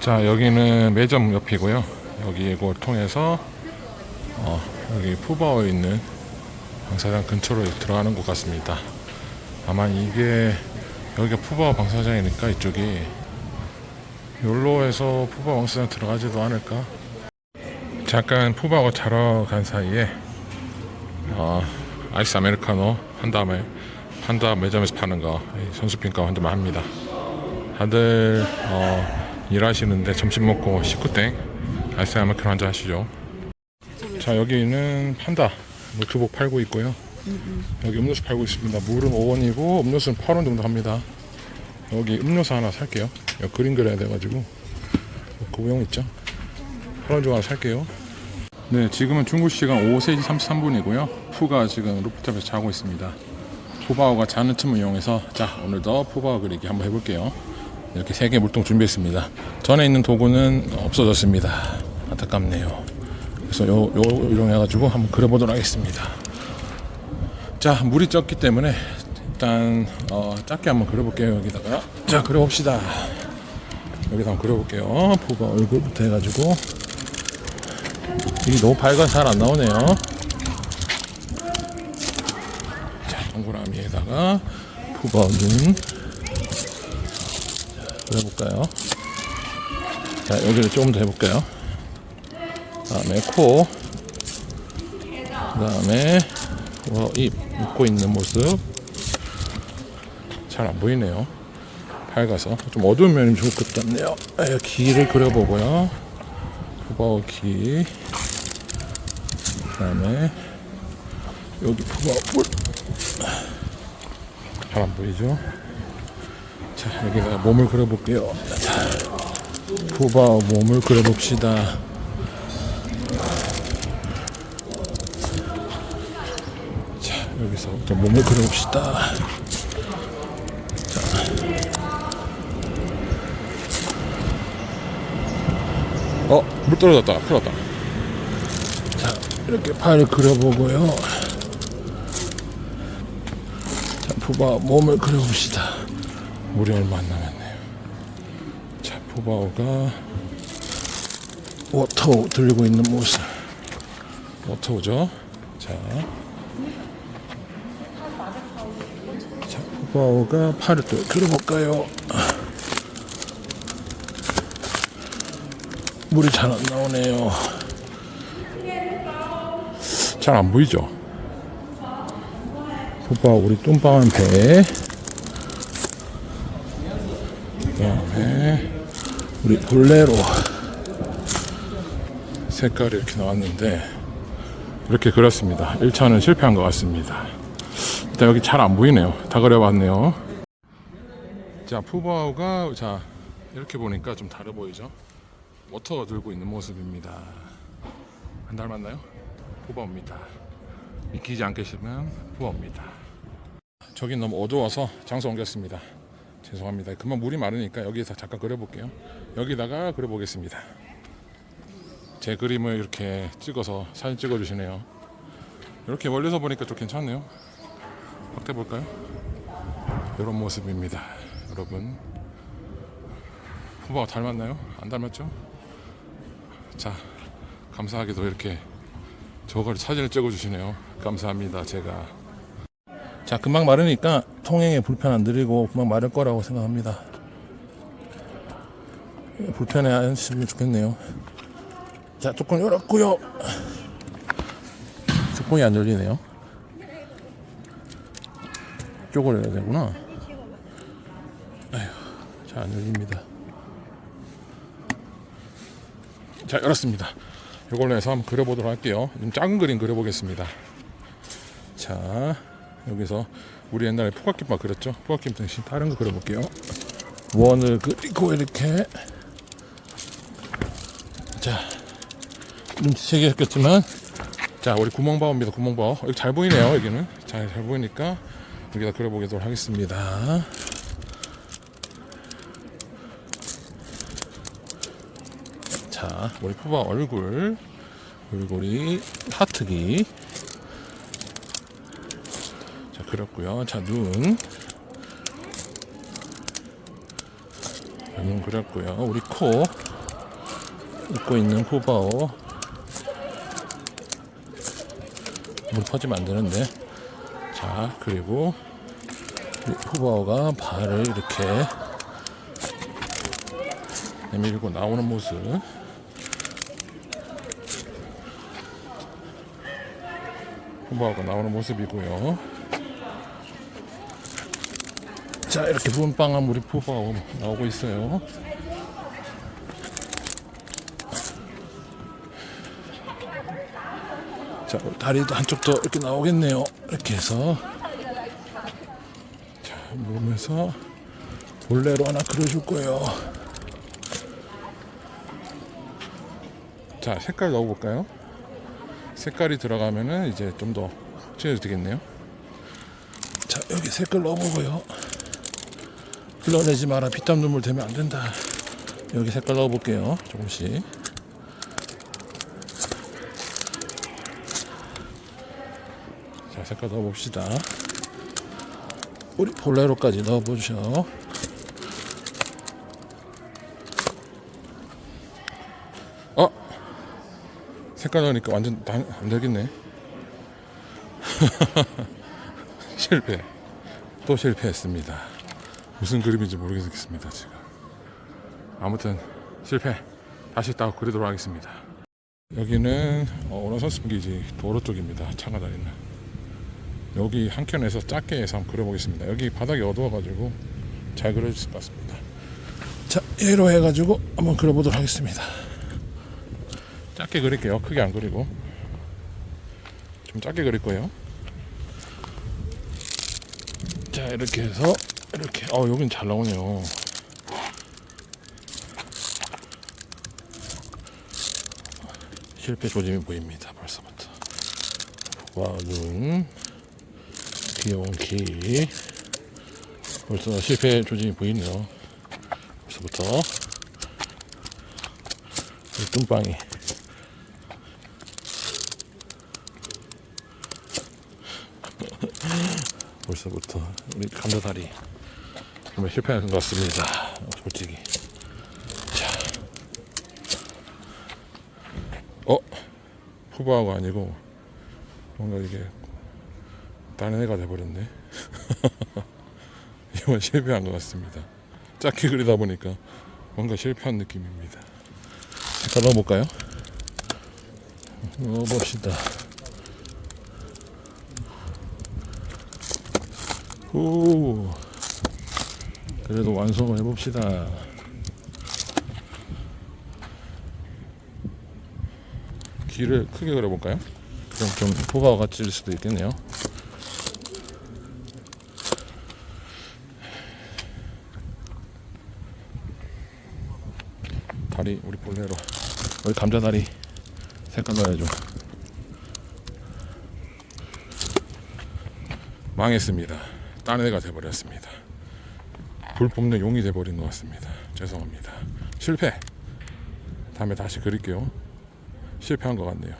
자 여기는 매점 옆이고요. 여기 이걸 통해서 어, 여기 푸바오에 있는 방사장 근처로 들어가는 것 같습니다. 아마 이게 여기가 푸바오 방사장이니까 이쪽이 욜로에서 푸바오 방사장 들어가지도 않을까. 잠깐 푸바오 자러 간 사이에 어, 아이스 아메리카노 한 다음에 판다 매점에서 파는 거 선수빈가 한 대만 합니다. 다들 어, 일하시는데 점심 먹고 식구땡 아이스 아메리카노 한잔 하시죠. 자 여기는 판다 노트북 팔고 있고요. 여기 음료수 팔고 있습니다. 물은 5원이고 음료수는 8원 정도 합니다. 여기 음료수 하나 살게요. 여기 그림 그려야 돼가지고 고용 있죠? 8원 중 하나 살게요. 네, 지금은 중국 시간 오후 3시 33분이고요. 푸가 지금 루프탑에서 자고 있습니다. 푸바오가 자는 틈을 이용해서 자 오늘도 푸바오 그리기 한번 해볼게요. 이렇게 세 개 물통 준비했습니다. 전에 있는 도구는 없어졌습니다. 안타깝네요. 그래서 요, 요 이용해가지고 한번 그려보도록 하겠습니다. 자 물이 적기 때문에 일단 어, 작게 한번 그려볼게요 여기다가 자 그려봅시다. 여기다 한번 그려볼게요. 푸바 얼굴부터 해가지고 이게 너무 밝아서 잘안 나오네요. 자, 동그라미에다가 푸바 눈 그려볼까요? 자, 여기를 조금 더 해볼까요? 다음에 코, 그 다음에 어, 입 웃고 있는 모습 잘 안 보이네요. 밝아서 좀 어두운 면이 좋을 것 같네요. 아, 귀를 그려보고요. 푸바오 귀. 그 다음에 여기 푸바오 뿔. 잘 안 보이죠? 자 여기다 몸을 그려볼게요. 자, 푸바오 몸을 그려봅시다. 자 여기서부터 몸을 그려봅시다. 어, 물 떨어졌다. 큰일 났다. 자, 이렇게 팔을 그려보고요. 자, 푸바오 몸을 그려봅시다. 물이 얼마 안 남았네요. 자, 푸바오가 워터우 들고 있는 모습. 워터우죠. 자. 자, 푸바오가 팔을 또 그려볼까요? 물이 잘 안 나오네요. 잘 안 보이죠? 오빠 우리 배. 그다음에 우리 볼레로 색깔이 이렇게 나왔는데 이렇게 그렸습니다. 1차는 실패한 것 같습니다. 일단 여기 잘 안 보이네요. 다 그려봤네요. 자 푸바오가 자 이렇게 보니까 좀 다르 보이죠? 워터 들고 있는 모습입니다. 안 닮았나요? 푸바오입니다. 믿기지 않겠으면 푸바오입니다. 저긴 너무 어두워서 장소 옮겼습니다. 죄송합니다. 금방 물이 마르니까 여기서 잠깐 그려볼게요. 여기다가 그려보겠습니다. 제 그림을 이렇게 찍어서 사진 찍어주시네요. 이렇게 멀리서 보니까 좀 괜찮네요. 확대 볼까요? 이런 모습입니다. 여러분. 푸바오 닮았나요? 안 닮았죠? 자, 감사하게도 이렇게 저걸 사진을 찍어주시네요. 감사합니다. 제가. 자, 금방 마르니까 통행에 불편 안 드리고 금방 마를 거라고 생각합니다. 불편해 안 하시면 좋겠네요. 자, 뚜껑 열었고요. 뚜껑이 안 열리네요. 이쪽을 열어야 되구나. 잘 안 열립니다. 자 열었습니다 이걸로 해서 한번 그려보도록 할게요 좀 작은 그림 그려보겠습니다 자 여기서 우리 옛날에 포각김밥 그렸죠? 포각김 대신 다른 거 그려볼게요. 원을 그리고 이렇게. 자좀 세게 했겠지만. 자 우리 구멍바오입니다 구멍바오 여기 잘 보이네요 여기는. 잘, 잘 보이니까 여기다 그려보도록 하겠습니다. 자, 우리 푸바 얼굴, 얼굴이 하트기. 자, 그렸고요. 자, 눈. 눈 그렸고요. 우리 코 입고 있는 푸바오 물 퍼지면 안 되는데 자 그리고 푸바오가 발을 이렇게 내밀고 나오는 모습 푸바오가 나오는 모습이고요. 자 이렇게 분빵한 우리 푸바오 나오고 있어요. 자 다리도 한쪽 더 이렇게 나오겠네요. 이렇게 해서 자 물으면서 볼레로 하나 그려줄 거예요. 자 색깔 넣어볼까요? 색깔이 들어가면은 이제 좀 더 확진해도 되겠네요. 자 여기 색깔 넣어보고요. 흘러내지 마라 피땀 눈물 되면 안 된다. 여기 색깔 넣어볼게요. 조금씩. 자 색깔 넣어봅시다. 우리 볼레로까지 넣어보죠. 어? 색깔 넣으니까 완전 다- 안 되겠네. 실패. 또 실패했습니다. 무슨 그림인지 모르겠습니다, 지금. 아무튼 실패. 다시 딱 그리도록 하겠습니다. 여기는 어, 오너 선수기지 도로 쪽입니다. 차가 다니는. 여기 한 켠에서 작게 해서 한번 그려보겠습니다. 여기 바닥이 어두워가지고 잘 그려질 것 같습니다. 자, 얘로 해가지고 한번 그려보도록 하겠습니다. 작게 그릴게요. 크게 안 그리고. 좀 작게 그릴 거예요. 자, 이렇게 해서 이렇게. 어, 여긴 잘 나오네요. 실패 조짐이 보입니다. 벌써부터. 와눈 귀여운 키. 벌써 실패 조짐이 보이네요. 벌써부터. 이 뚱빵이. 벌써부터 우리 감자다리 정말 실패한 것 같습니다. 솔직히. 자, 어 푸바오가 아니고 뭔가 이게 다른 애가 돼버렸네. 이건 실패한 것 같습니다. 작게 그리다 보니까 뭔가 실패한 느낌입니다. 색깔 넣어볼까요? 넣어봅시다. 오, 그래도 완성을 해봅시다. 귀를 크게 그려볼까요? 그럼 좀 포가 같을 수도 있겠네요. 다리 우리 볼레로 여기 감자 다리 색깔 넣어야죠. 망했습니다. 딴 애가 돼버렸습니다. 불 뿜는 용이 돼버린 것 같습니다. 죄송합니다. 실패. 다음에 다시 그릴게요. 실패한 것 같네요.